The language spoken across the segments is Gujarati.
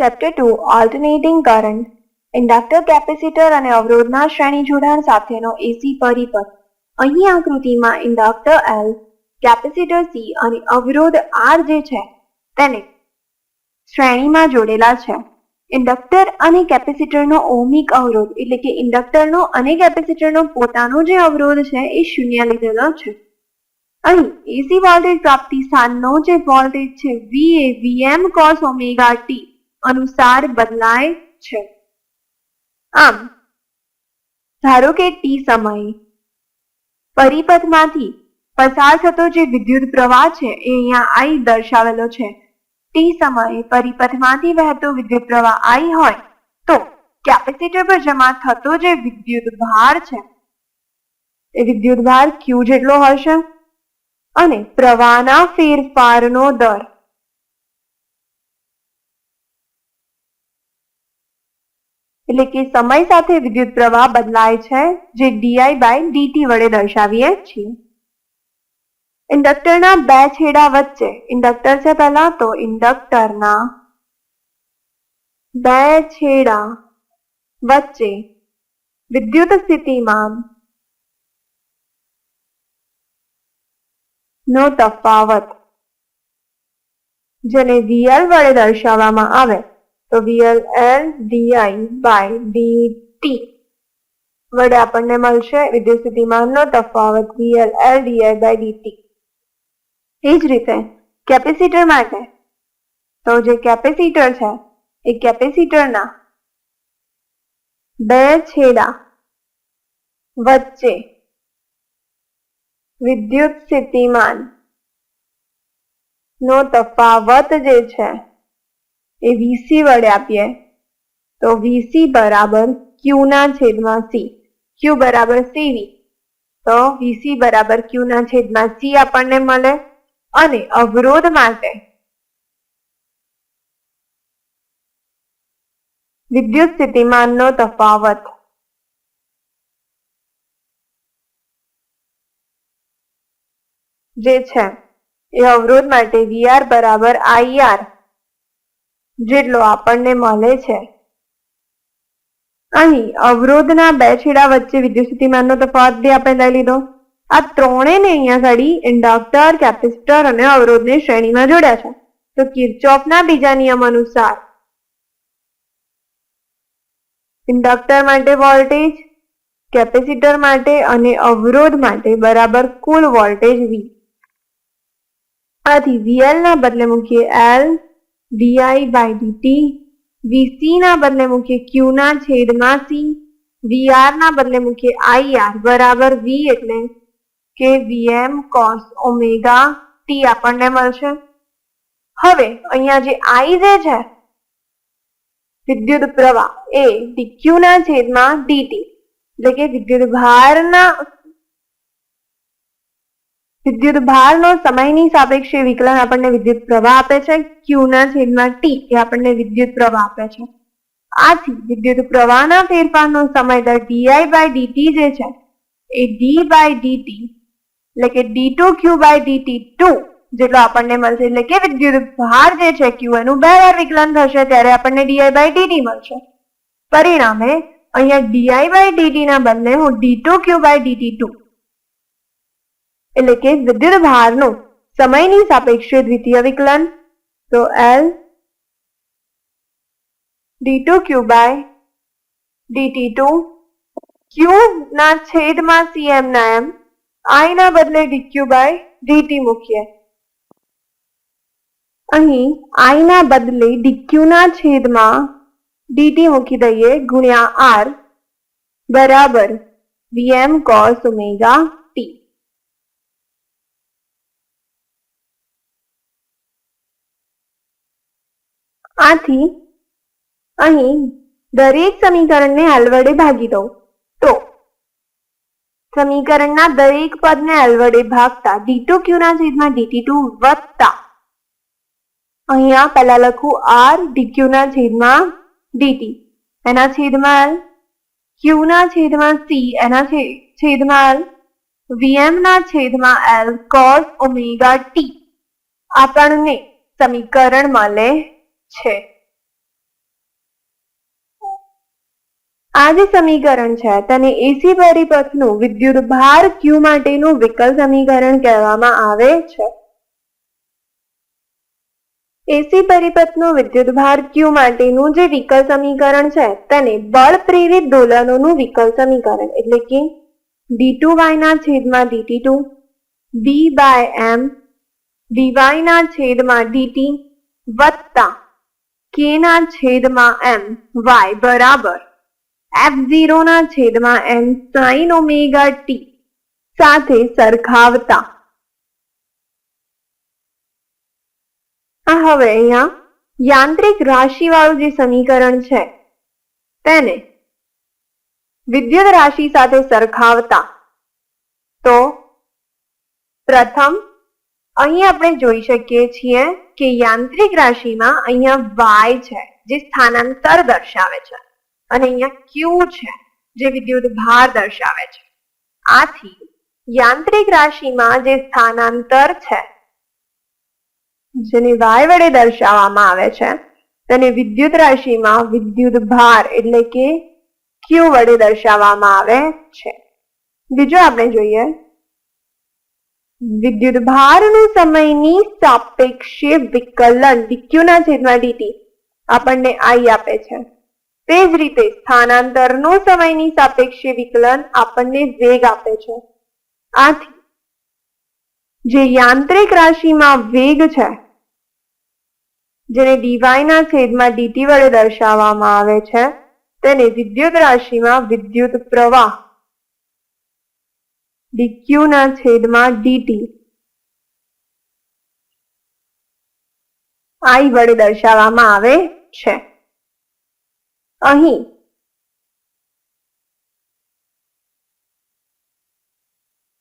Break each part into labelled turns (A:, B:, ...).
A: Chapter two alternating current inductor capacitor અને અવરોધના શ્રેણી જોડાણ સાથેનો એસી પરિપથ. અહીં આકૃતિમાં ઇન્ડક્ટર એલ કેપેસિટર સી અને અવરોધ આર જે છે, તેને શ્રેણીમાં જોડેલા છે. ઇન્ડક્ટર અને કેપેસિટરનો ઓમિક અવરોધ એટલે કે ઇન્ડક્ટરનો અને કેપેસિટરનો પોતાનો જે અવરોધ છે એ શૂન્ય લીધેલો છે. અહીં એસી વોલ્ટેજ પ્રાપ્તિ સ્થાનનો જે વોલ્ટેજ છે વી એ વીએમ કોસ ઓમેગા ટી અનુસાર બદલાય છે. આમ, ધારો કે ટી સમયે પરિપથમાંથી પસાર થતો જે વિદ્યુત પ્રવાહ છે એ અહીંયા આઈ દર્શાવેલો છે. ટી સમયે પરિપથમાંથી વહેતો વિદ્યુત પ્રવાહ આઈ હોય તો કેપેસિટર પર જમા થતો જે વિદ્યુત ભાર છે, એ વિદ્યુત ભાર ક્યુ જેટલો હશે અને પ્રવાહના ફેરફારનો દર એટલે કે સમય સાથે વિદ્યુત પ્રવાહ બદલાય છે, જે ડીઆઈ બાય ડીટી વડે દર્શાવીએ છીએ. ઇન્ડક્ટરના બે છેડા વચ્ચે, ઇન્ડક્ટર છે પહેલા તો ઇન્ડક્ટરના બે છેડા વચ્ચે વિદ્યુત સ્થિતિમાન નો તફાવત, જેને વીએલ વડે દર્શાવવામાં આવે તો VL L DI by DT વડે આપણને મળશે વિદ્યુત સ્થિતિમાનનો તફાવત VL L DI by DT એ જ રીતે કેપેસિટર માટે તો જે કેપેસિટર છે, એ કેપેસિટરના બે છેડા વચ્ચે વિદ્યુત સ્થિતિમાન નો તફાવત જે છે એ વીસી વડે આપીએ, તો વીસી બરાબર ક્યુ ના છેદમાં સી. ક્યુ બરાબર સીવી. તો વીસી બરાબર ક્યુ ના છેદમાં સી આપણને મળે અને અવરોધ માટે વિદ્યુત સ્થિતિમાનનો તફાવત. જે છે, એ અવરોધ માટે વીઆર બરાબર આઈઆર જેટલો આપણને મળે છે. અહીં અવરોધના બે છેડા વચ્ચે વિદ્યુત સ્થિતિમાનનો તફાવત બી આપણે લઈ લીધો. આ ત્રણેયને અહીંયા ઘડી ઇન્ડક્ટર, કેપેસિટર અને અવરોધને શ્રેણીમાં જોડ્યા છે. તો કિર્ચોફના બીજા નિયમ અનુસાર ઇન્ડક્ટર માટે વોલ્ટેજ, કેપેસિટર માટે અને અવરોધ માટે બરાબર કુલ વોલ્ટેજ વી આથી વીએલ ના બદલે મૂકીએ L dI by dt VC ના બદલે મૂકીએ ક્યુ ના છેદમાં સી વીઆર ના બદલે મૂકીએ આઈઆર બરાબર વી એટલે કે વીએમ કોસ ઓમેગા ટી આપણને મળશે. હવે અહીંયા જે આઈ છે વિદ્યુત પ્રવાહ એ ડીક્યુ ના છેદમાં ડીટી એટલે કે વિદ્યુત ભારના વિદ્યુત ભારનો સમયની સાપેક્ષે વિકલન આપણને વિદ્યુત પ્રવાહ આપે છે. ક્યુ ના છેદમાં ટી એ આપણને વિદ્યુત પ્રવાહ આપે છે. આથી વિદ્યુત પ્રવાહના ફેરફારનો સમય દર ડીઆઈ બાય ડીટી જે છે એ ડી બાય ડીટી એટલે કે d two q by dt two જેટલો આપણને મળશે. એટલે કે વિદ્યુત ભાર જે છે ક્યુ એનું બે વાર વિકલન થશે ત્યારે આપણને ડીઆઈ બાય ડીટી મળશે. પરિણામે અહીંયા ડીઆઈ બાય ડીટી ના બદલે હું d two q by dt two એટલે કે વિદ્યુત ભારનું સમયની સાપેક્ષે દ્વિતીય વિકલન. તો L d two q by dt two q ના છેદમાં સીએમ ના એમ આઈ ના બદલે ડીક્યુ બાય ડીટી મૂકીએ. અહીં આઈ ના બદલે ડીક્યુના છેદમાં ડીટી મૂકી દઈએ ગુણ્યા આર બરાબર વીએમ કોસ ઓમેગા ટી આથી અહીં દરેક સમીકરણને એલ વડે ભાગી દઉં. તો સમીકરણના દરેક પદને એલ વડે ભાગતા ડી ટુ ક્યુ ના છેદમાં ડીટી ટુ વત્તા અહીંયા પહેલા લખું આર ડીક્યુ ના છેદમાં ડીટી એના છેદમાં એલ ક્યુ ના છેદમાં સી એના છેદમાં એલ વીએમ ના છેદમાં એલ કોસ ઓમેગા ટી આપણને સમીકરણ મળે છે. આ જે સમીકરણ છે. તેને એસી પરિપથનું વિદ્યુત ભાર ક્યુ માટેનું વિકલ સમીકરણ કહેવામાં આવે છે. એસી પરિપથનું વિદ્યુત ભાર ક્યુ માટેનું જે વિકલ સમીકરણ છે, તેને બળ પ્રેરિત દોલનોનું વિકલ સમીકરણ. એટલે કે ડી ટુ વાયના છેદમાં dt two d by m ડીવાયના છેદમાં ડીટી વત્તા કે ના છેદમાં એમ? વાય બરાબર. એફ ઝીરો ના છેદમાં એમ સાઈન ઓમેગા ટી સાથે સરખાવતા. આ હવે અહીંયા યાંત્રિક રાશિવાળું જે સમીકરણ છે, તેને વિદ્યુત રાશિ સાથે સરખાવતા. તો પ્રથમ અહીં આપણે જોઈ શકીએ છીએ કે યાંત્રિક રાશિમાં અહીંયા વાય છે, જે સ્થાનાંતર દર્શાવે છે. અને અહીંયા ક્યુ છે, જે વિદ્યુત ભાર દર્શાવે છે. આથી, યાંત્રિક રાશિમાં જે સ્થાનાંતર છે, જેને વાય વડે દર્શાવવામાં આવે છે, તેને વિદ્યુત રાશિમાં વિદ્યુત ભાર એટલે કે ક્યુ વડે દર્શાવવામાં આવે છે. બીજું આપણે જોઈએ વિદ્યુત ભારનું સમયની સાપેક્ષે વિકલન ડીક્યુ ના છેદમાં ડીટી આપણને આઈ આપે છે. તે જ રીતે સ્થાનાંતરનું સમયની સાપેક્ષે વિકલન આપણને વેગ આપે છે. આથી જે યાંત્રિક રાશિમાં વેગ છે, જેને ડીવાયના છેદમાં ડીટી વડે દર્શાવવામાં આવે છે, તેને વિદ્યુત રાશિમાં વિદ્યુત પ્રવાહ ના છેદમાં ડીટી. આઈ વડે દર્શાવવામાં આવે છે. અહીં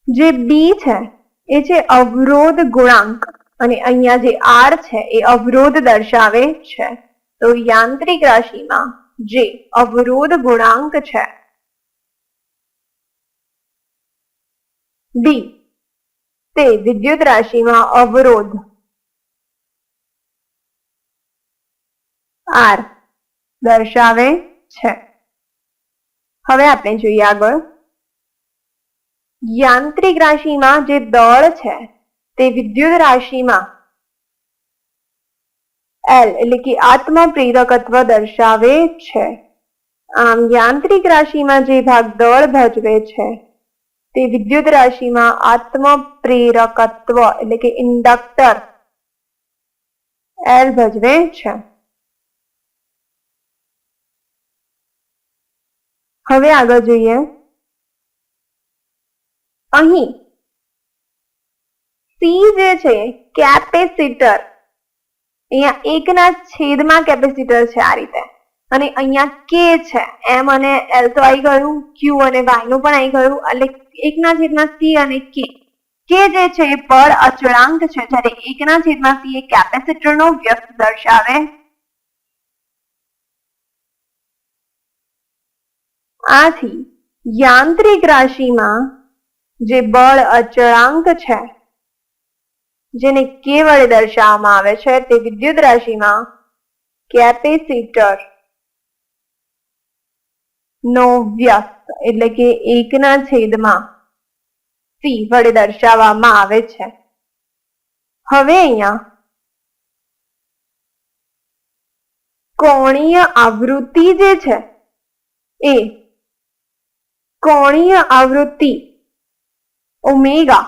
A: જે બી છે, એ છે અવરોધ ગુણાંક. અને અહીંયા જે આર છે, એ અવરોધ દર્શાવે છે. તો યાંત્રિક રાશિમાં જે અવરોધ ગુણાંક છે ડી તે વિદ્યુત રાશિમાં અવરોધ. આર દર્શાવે છે. હવે આપણે જોઈએ આગળ. યાંત્રિક રાશિમાં જે દળ છે, તે વિદ્યુત રાશિમાં એલ એટલે કે આત્મપ્રેરકત્વ દર્શાવે છે. આમ યાંત્રિક રાશિમાં જે ભાગ દળ ભજવે છે તે વિદ્યુત રાશિમાં આત્મપ્રેરકત્વ એટલે કે ઇન્ડક્ટર એલ ભજવે છે. હવે આગળ જોઈએ. અહીં સી જે છે કેપેસિટર, અહીંયા એકના છેદમાં કેપેસિટર છે આ રીતે. અને અહીંયા કે છે, એમ અને એલ તો આવી ગયું, ક્યુ અને વાયનું પણ આવી ગયું, એટલે એકના છેદમાં સી અને કે. કે જે છે એ પર અચળાંક છે, જ્યારે એકના છેદમાં સી એ કેપેસિટર નો વ્યસ્ત દર્શાવે. આથી યાંત્રિક રાશિમાં જે બળ અચળાંક છે, જેને કે વડે દર્શાવવામાં આવે છે, તે વિદ્યુત રાશિમાં કેપેસિટર નો વ્યસ્ત એટલે કે એકના છેદમાં સી વડે દર્શાવવામાં આવે છે. હવે અહીંયા કોણીય આવૃત્તિ જે છે એ કોણીય આવૃત્તિ ઓમેગા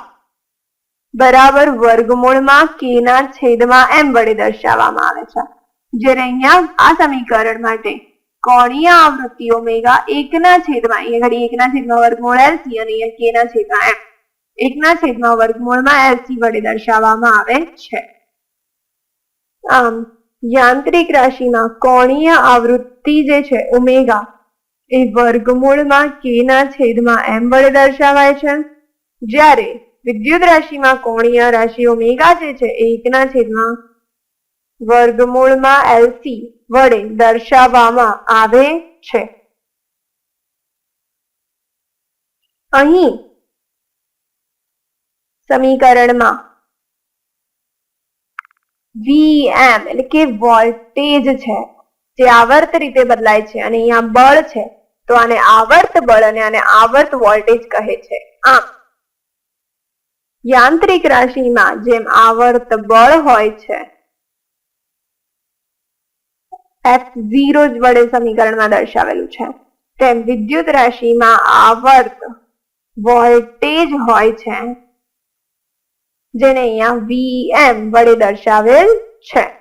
A: બરાબર વર્ગમૂળમાં કે ના છેદમાં એમ વડે દર્શાવવામાં આવે છે. જ્યારે અહીંયા આ સમીકરણ માટે કોણીય આવૃત્તિ ઓમેગા એકના છેદમાં, અહીંયા ઘડી એકના છેદમાં વર્ગમૂળ એલસી અને અહીંયા કે ના છેદમાં એમ એકના છેદમાં વર્ગમૂળમાં એલસી વડે દર્શાવવામાં આવે છે. આમ, યાંત્રિક રાશિમાં કોણીય આવૃત્તિ જે છે, ઓમેગા, એ વર્ગમૂળમાં કે ના છેદમાં એમ વડે દર્શાવાય છે. જ્યારે વિદ્યુત રાશિમાં કોણીય રાશિ ઓમેગા જે છે, એ એકના છેદમાં વર્ગમૂળમાં એલસી વડે દર્શાવવામાં આવે છે. અહીં સમીકરણમાં વીએમ એટલે કે વોલ્ટેજ છે જે આવર્ત રીતે બદલાય છે અને અહીંયા બળ છે તો આને આવર્ત બળ અને આને આવર્ત વોલ્ટેજ કહે છે. આમ, યાંત્રિક રાશિમાં જેમ આવર્ત બળ હોય છે એફ ઝીરો જ વડે સમીકરણમાં દર્શાવેલું છે. તેમ વિદ્યુત રાશિમાં આવર્ત વોલ્ટેજ હોય છે, જેને અહીંયા વીએમ વડે દર્શાવેલ છે.